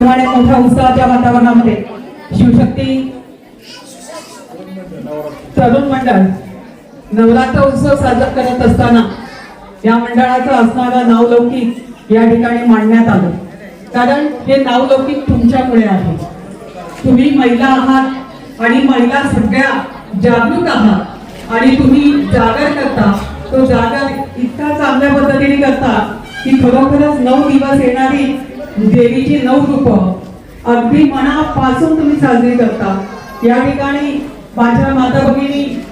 प्रमाणे मोठ्या उत्साहाच्या वातावरणामध्ये शिवशक्ती तरुण मंडळ नवरात्र उत्सव साजरा करत असताना या मंडळाचं असणारं नावलौकिक या ठिकाणी मांडण्यात आलं. कारण हे नावलौकिक तुमच्यामुळे आहे. तुम्ही महिला आहात आणि महिला सगळ्या जागरूक आहात आणि तुम्ही जागर करता. तो जागर इतका चांगल्या पद्धतीने करता की खरोखरच नऊ दिवस येणारी देवीची नऊ रूप. अगदी मनापासून तुम्ही साजरी करता. या ठिकाणी माझ्या माता भगिनी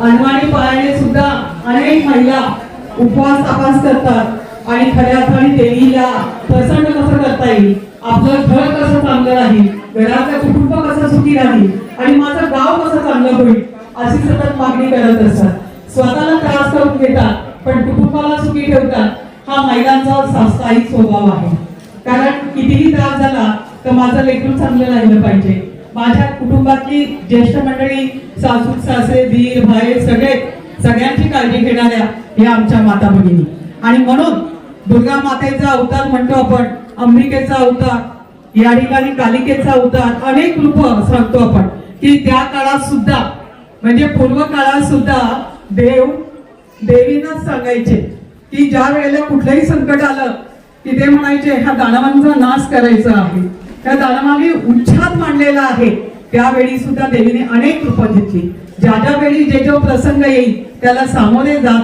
अनवाणी पाळणे सुद्धा अनेक महिला उपवास तपास करतात. आणि खऱ्या अर्थाने देवीला प्रसन्न कसं करता येईल? आपलं घर कसं चांगलं राहील? घरातलं कुटुंब कसं सुखी राहील? आणि माझं गाव कसं चांगलं होईल? अशी सतत मागणी करत असतात. स्वतःला त्रास करून घेतात पण कुटुंबाला सुखी ठेवतात. हा महिलांचा साप्ताहिक स्वभाव आहे. कारण कितीही त्रास झाला तर माझं लेखून चांगलं राहिलं पाहिजे. माझ्या कुटुंबातली ज्येष्ठ मंडळी सासू सासरे धीर भाई सगळे सगळ्यांची काळजी घेणाऱ्या हे आमच्या माता भगिनी. आणि म्हणून दुर्गा मातेचा अवतार म्हणतो आपण अंबिकेचा अवतार या ठिकाणी कालिकेचा अवतार अनेक रूप सांगतो आपण. की त्या काळात सुद्धा म्हणजे पूर्व काळात सुद्धा देव देवीनच सांगायचे. की ज्या वेळेला कुठलंही संकट आलं की ते म्हणायचे ह्या दानवांचा नाश करायचा आहे. त्या दानवाने उच्छाद मांडलेला आहे. त्यावेळी सुद्धा देवीने अनेक रूप घेतली. ज्या ज्या वेळी जे जो प्रसंग येईल त्याला सामोरे जात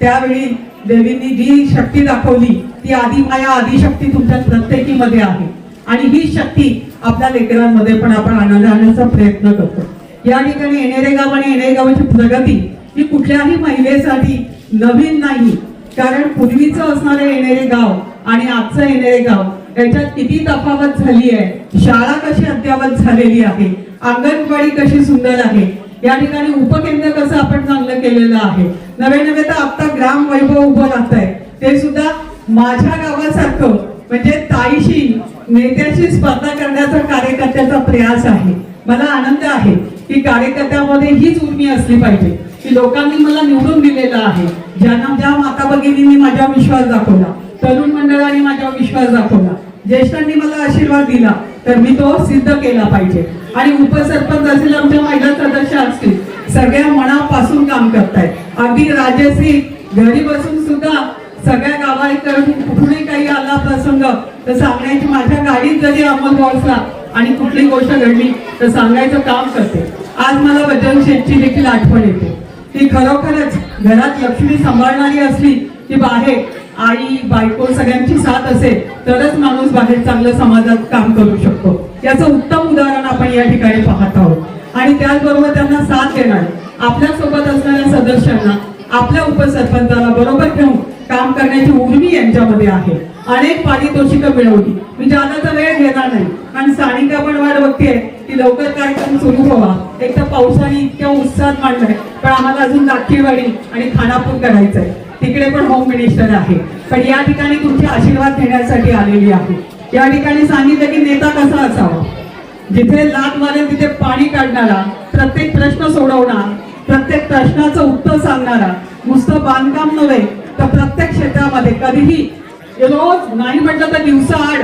त्यावेळी देवींनी जी शक्ती दाखवली ती आदी माया आदिशक्ती तुमच्या प्रत्येकीमध्ये आहे. आणि ही शक्ती आपल्या लेकरांमध्ये पण आपण आणायला आणण्याचा प्रयत्न करतो. या ठिकाणी येणेरे गाव आणि येणेरे गावाची प्रगती ही कुठल्याही महिलेसाठी नवीन नाही. कारण पूर्वीचं असणारे येणेरे गाव आणि आजचं येणारे गाव याच्यात किती तफावत झाली आहे? शाळा कशी अद्यावत झालेली आहे? अंगणवाडी कशी सुंदर आहे? या ठिकाणी उपकेंद्र कसं आपण चांगलं केलेलं आहे? नवे नवे तर आता ग्राम वैभव उभं राहत आहे ते सुद्धा माझ्या गावासारखं म्हणजे ताईशी नेत्याशी स्पर्धा करण्याचा कार्यकर्त्याचा प्रयास आहे. मला आनंद आहे की कार्यकर्त्यामध्ये हीच उर्मी असली पाहिजे की लोकांनी मला निवडून दिलेलं आहे. ज्यांना ज्या माता भगिनींनी माझ्या विश्वास दाखवला तरुण मंडळाने माझ्यावर विश्वास दाखवला. ज्येष्ठांनी मला आशीर्वाद दिला तर मी तो सिद्ध केला पाहिजे. आणि उपसरपंच असेल आमच्या महिला सदस्य असतील सगळ्या मनापासून काम करतायत. अगदी राजश्री घरी बसून सुद्धा सगळ्या गावाकडून कुठूनही काही आला प्रसंग तर सांगण्याची माझ्या गाडीत जरी अंमल पोहोचला आणि कुठली गोष्ट घडली तर सांगायचं काम करते. आज मला वजन शेठची देखील आठवण येते. ती खरोखरच घरात लक्ष्मी सांभाळणारी असली की बाहेर आई बायको सगळ्यांची साथ असेल तरच माणूस बाहेर चांगलं समाजात काम करू शकतो. याचं उत्तम उदाहरण आपण या ठिकाणी पाहत आहोत. आणि त्याचबरोबर त्यांना साथ देणार आपल्यासोबत असणाऱ्या सदस्यांना आपल्या उपसरपंचाला बरोबर घेऊन काम करण्याची उर्मी यांच्यामध्ये आहे. अनेक पारितोषिकं मिळवली. मी जादाचा वेळ घेणार नाही कारण सानिका पण वाट बघते की लवकर कार्यक्रम सुरू व्हावा. एक तर पावसाने इतक्या उत्साहात मांडलाय पण आम्हाला अजून दाखीवाडी आणि खानापूर करायचंय. तिकडे पण होम मिनिस्टर आहे. पण या ठिकाणी तुमचे आशीर्वाद घेण्यासाठी आलेली आहे. या ठिकाणी सांगितलं की नेता कसा असावा? जिथे लाट मारेल तिथे पाणी काढणारा प्रत्येक प्रश्न सोडवणार प्रत्येक प्रश्नाचं उत्तर सांगणारा नुसतं बांधकाम नव्हे तर प्रत्येक क्षेत्रामध्ये कधीही रोज नाही म्हटलं तर दिवसाआड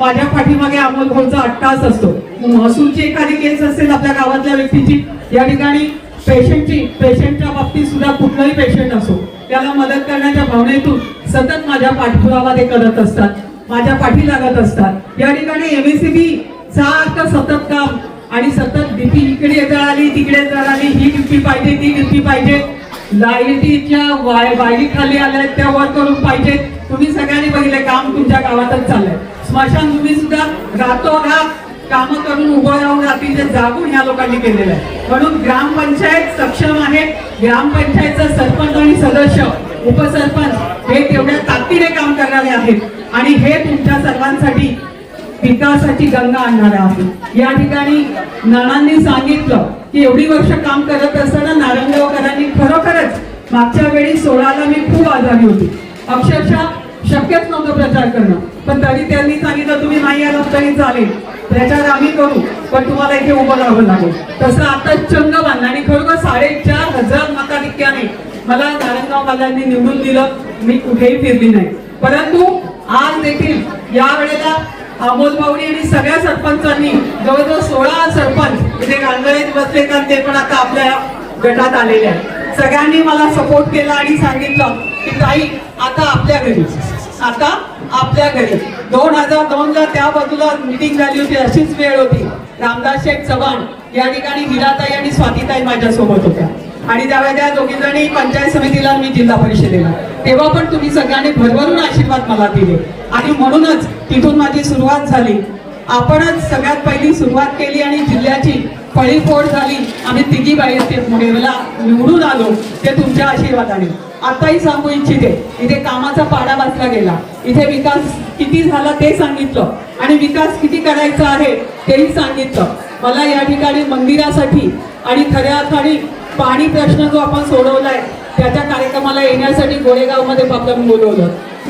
माझ्या पाठीमागे अमोल घोलचा अट्टास असतो. महसूलची एखादी केस असेल आपल्या गावातल्या व्यक्तीची या ठिकाणी पेशंटची पेशंटच्या बाबतीत सुद्धा कुठलाही पेशंट असो त्याला मदत करण्याच्या भावनेतून सतत माझ्या पाठपुरावा ते करत असतात. माझ्या पाठी लागत असतात. या ठिकाणी एम बी सी बी सारखं सतत काम आणि सतत डीपी इकडे जळाली तिकडे जळाली ही डीपी पाहिजे ती डीपी पाहिजे. लाईटीच्या वाय वायरी खाली आल्या त्या वर करून पाहिजे. तुम्ही सगळ्यांनी बघितले काम तुमच्या गावातच चाललंय. स्मशानभूमी सुद्धा रातोरात काम करून उभं राहून रात्रीचे जागून ह्या लोकांनी केलेलं आहे. म्हणून ग्रामपंचायत सक्षम आहे. ग्रामपंचायतचा सरपंच आणि सदस्य उपसरपंच हे तेवढ्या ताकदीने काम करणारे आहेत. आणि हे तुमच्या सर्वांसाठी विकासाची गंगा आणणार आहे या ठिकाणी नानांनी सांगितलं की एवढी वर्ष काम करत असताना नारंगावकरांनी खरोखरच मागच्या वेळी सोळाला मी खूप आजारी होती. अक्षरशः शक्यच नव्हतं प्रचार करणं. पण तरी त्यांनी सांगितलं तुम्ही तरी चालेल. प्रचार आम्ही करू पण तुम्हाला इथे उभं राहावं लागेल. तसं आता चंग बांधला आणि खरोखर साडेचार हजार मताधिक्याने मला नारायणगाववाल्यांनी निवडून दिलं. मी कुठेही फिरली नाही. परंतु आज देखील या वेळेला अमोल भाऊनी आणि सगळ्या सरपंचांनी जवळजवळ सोळा सरपंच इथे गांधळीत बसले तर ते पण आता आपल्या गटात आलेले आहेत. सगळ्यांनी मला सपोर्ट केला आणि सांगितलं की ताई आता आपल्या घरी आता आपल्या घरी दोन हजार दोन ला त्या बाजूला मिटिंग झाली होती अशीच वेळ होती. रामदास शेठ चव्हाण या ठिकाणी हिराताई आणि स्वातीताई माझ्यासोबत होत्या. आणि त्यावेळेला त्या दोघी जणी पंचायत समितीला मी जिल्हा परिषदेला. तेव्हा पण तुम्ही सगळ्यांनी भरभरून आशीर्वाद मला दिले. आणि म्हणूनच तिथून माझी सुरुवात झाली. आपणच सगळ्यात पहिली सुरुवात केली आणि जिल्ह्याची फळीफोड झाली. आम्ही तिघी बाई ते निवडून आलो. ते तुमच्या आशीर्वादाने. आताही सांगू इच्छिते. इथे कामाचा पाडा वाचला गेला. इथे विकास किती झाला ते सांगितलं. आणि विकास किती करायचा आहे तेही सांगितलं. मला या ठिकाणी मंदिरासाठी आणि खऱ्या अर्थाने पाणी प्रश्न जो आपण सोडवलाय त्याच्या कार्यक्रमाला येण्यासाठी गोरेगावमध्ये आपण बोलवलं.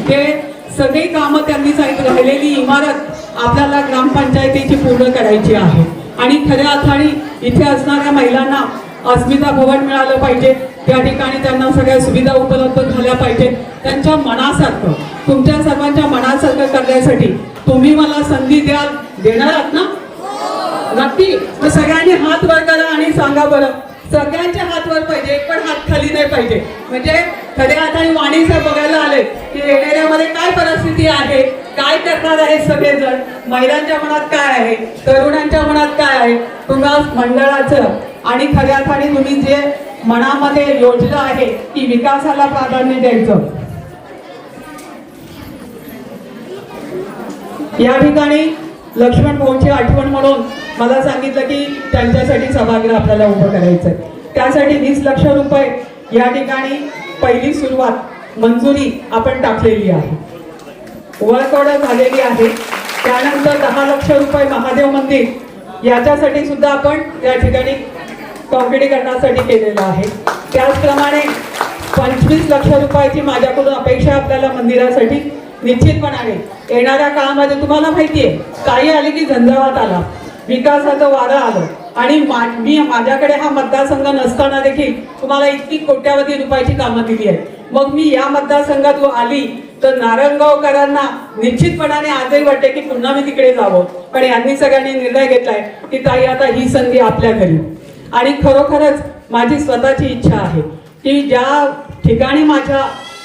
ते सगळी कामं त्यांनी सांगितलं राहिलेली इमारत आपल्याला ग्रामपंचायतीची पूर्ण करायची आहे. आणि खऱ्या अर्थाने इथे असणाऱ्या महिलांना अस्मिता भवन मिळालं पाहिजे. त्या ठिकाणी त्यांना सगळ्या सुविधा उपलब्ध झाल्या पाहिजेत. त्यांच्या मनासारखं तुमच्या सर्वांच्या मनासारखं करण्यासाठी तुम्ही मला संधी द्याल. देणार आहात ना? नक्की. मग सगळ्यांनी हात वर करा आणि सांगा बरं. सगळ्यांचे हात वर पाहिजे एक पण हात खाली नाही पाहिजे. म्हणजे खऱ्या हाताने वाणी जर बघायला आले की येणाऱ्यामध्ये काय परिस्थिती आहे काय करणार आहे सगळेजण? महिलांच्या मनात काय आहे? तरुणांच्या मनात काय आहे? तुम्हाला मंडळाचं आणि खऱ्या अर्थाने तुम्ही जे मनामध्ये योजना आहे की विकासाला प्राधान्य द्यायचं. या ठिकाणी लक्ष्मण भाऊंची आठवण म्हणून मला सांगितलं की त्यांच्यासाठी सभागृह आपल्याला उभं करायचं आहे त्यासाठी वीस लक्ष रुपये या ठिकाणी पहिली सुरुवात मंजुरी आपण टाकलेली आहे. वर्क झालेली आहे. त्यानंतर दहा लक्ष रुपये महादेव मंदिर. याच्यासाठी सुद्धा आपण या ठिकाणी कॉन्क्रिटीकरणासाठी केलेलं आहे. त्याचप्रमाणे पंचवीस लक्ष रुपयाची माझ्याकडून अपेक्षा आपल्याला मंदिरासाठी निश्चितपणाने येणाऱ्या काळामध्ये तुम्हाला माहिती आहे काही आली की झंझावात आला. विकासाचं वारं आलं. आणि मा- मी माझ्याकडे हा मतदारसंघ नसताना देखील तुम्हाला इतकी कोट्यावधी रुपयाची कामं दिली आहेत. मग मी या मतदारसंघात आली तर नारायणगावकरांना निश्चितपणाने आजही वाटते की पुन्हा मी तिकडे जावं. पण यांनी सगळ्यांनी निर्णय घेतलाय की ताई आता ही संधी आपल्या घरी. आणि खरोखरच माझी स्वतःची इच्छा आहे की ज्या ठिकाणी माझ्या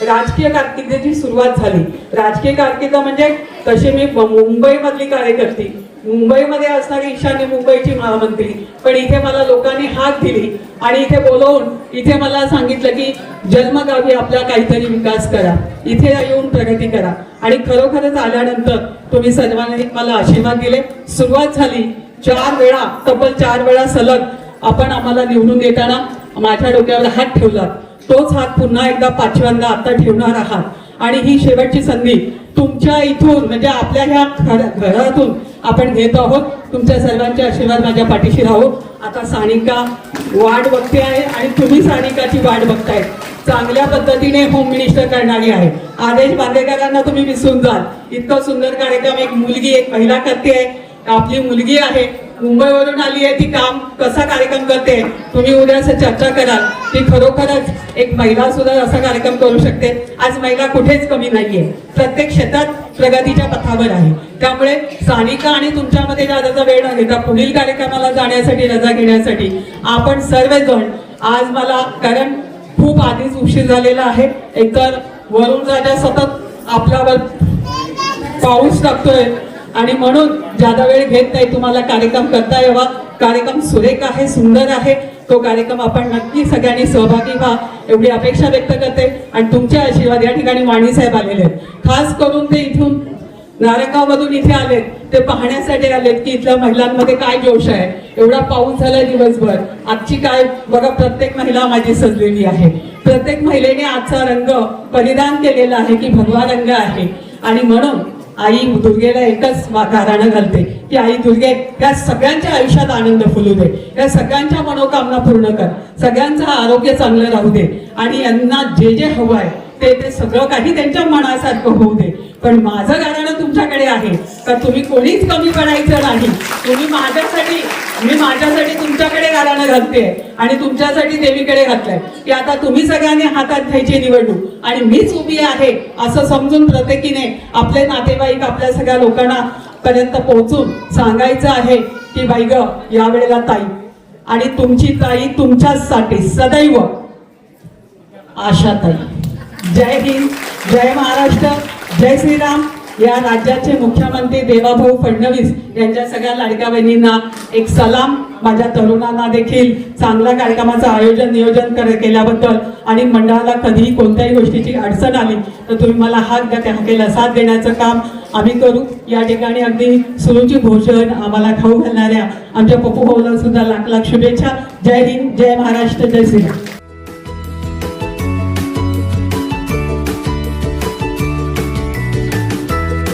राजकीय कारकिर्दीची सुरुवात झाली राजकीय कारकीर्द म्हणजे तशी मी मुंबईमधली कार्यकर्ती मुंबईमध्ये असणारी ईशान्य मुंबईची महामंत्री पण इथे मला लोकांनी हात दिली आणि इथे बोलवून इथे मला सांगितलं की जन्मगावी आपला काहीतरी विकास करा इथे येऊन प्रगती करा. आणि खरोखरच आल्यानंतर तुम्ही सर्वांनी मला आशीर्वाद दिले. सुरुवात झाली चार वेळा तब्बल चार वेळा सलग आपण आम्हाला निवडून देताना माझ्या डोक्यावर हात ठेवला. तोच हात पुन्हा एकदा पाचव्यांदा आता ठेवणार आहात. आणि ही शेवटची संधी तुमच्या इथून म्हणजे आपल्या ह्या घरातून आपण घेत आहोत. तुमच्या सर्वांचे आशीर्वाद माझ्या पाठीशी राहो. आता सानिका वाट बघते आहे आणि तुम्ही सानिकाची वाट बघताय. चांगल्या पद्धतीने होम मिनिस्टर करणारी आहे. आदेश बांदेकरांना तुम्ही विसरून जाल. इतकं सुंदर कार्यक्रम एक मुलगी एक महिला करते आहे. आपली मुलगी आहे मुंबईवरून आली आहे ती काम कसा कार्यक्रम करते तुम्ही उद्या असं चर्चा कराल. ती खरोखरच एक महिला सुद्धा असा कार्यक्रम करू शकते. आज महिला कुठेच कमी नाहीये. प्रत्येक क्षेत्रात प्रगतीच्या पथावर आहे. त्यामुळे सानिका आणि तुमच्यामध्ये दादाचा वेळ न घेता पुढील कार्यक्रमाला जाण्यासाठी रजा घेण्यासाठी? आपण सर्वजण आज मला कारण खूप आधीच उशीर झालेला आहे एकतर वरून राजा सतत आपल्यावर पाऊस टाकतोय आणि म्हणून ज्यादा वेळ घेत नाही तुम्हाला कार्यक्रम करता यावा. कार्यक्रम सुरेख आहे सुंदर आहे. तो कार्यक्रम आपण नक्की सगळ्यांनी सहभागी व्हा एवढी अपेक्षा व्यक्त करते. आणि तुमचे आशीर्वाद या ठिकाणी वाणी साहेब आलेले आहेत. खास करून ते इथून नारायणगाव इथे आलेत. ते पाहण्यासाठी आलेत की इथल्या महिलांमध्ये काय जोश आहे. एवढा पाऊस झाला दिवसभर. आजची काय बघा प्रत्येक महिला माझी सजलेली आहे. प्रत्येक महिलेने आजचा रंग परिधान केलेला आहे की भगवा रंग आहे. आणि म्हणून आई दुर्गेला एकच गाणं गाराणं घालते. की आई दुर्गे या सगळ्यांच्या आयुष्यात आनंद फुलू दे. या सगळ्यांच्या मनोकामना पूर्ण कर. सगळ्यांचं आरोग्य चांगलं राहू दे. आणि यांना जे जे हवं आहे ते ते सगळं काही त्यांच्या मनासारखं होऊ दे. पण माझं गाणं तुमच्याकडे आहे. तर तुम्ही कोणीच कमी पडायचं नाही. तुम्ही माझ्यासाठी मी माझ्यासाठी तुमच्याकडे गाणं घालते आणि तुमच्यासाठी देवीकडे घातलंय. की आता तुम्ही सगळ्यांनी हातात घ्यायची निवडणूक आणि मीच उभी आहे असं समजून प्रत्येकीने आपले नातेवाईक आपल्या सगळ्या लोकांना पर्यंत पोहोचून सांगायचं आहे की बाई ग यावेळेला ताई आणि तुमची ताई तुमच्यासाठी सदैव आशा ताई. जय हिंद जय महाराष्ट्र जय श्रीराम. या राज्याचे मुख्यमंत्री देवाभाऊ फडणवीस यांच्या सगळ्या लाडक्या बहिणींना एक सलाम. माझ्या तरुणांना देखील चांगल्या कार्यक्रमाचं आयोजन नियोजन कर केल्याबद्दल आणि मंडळाला कधीही कोणत्याही गोष्टीची अडचण आली तर तुम्ही मला हात द्या त्या हाकेला साथ देण्याचं काम आम्ही करू. या ठिकाणी अगदी सुरुची भोजन आम्हाला खाऊ घालणाऱ्या आमच्या पप्पू भाऊला सुद्धा लाख लाख शुभेच्छा. जय हिंद जय महाराष्ट्र जय श्रीराम.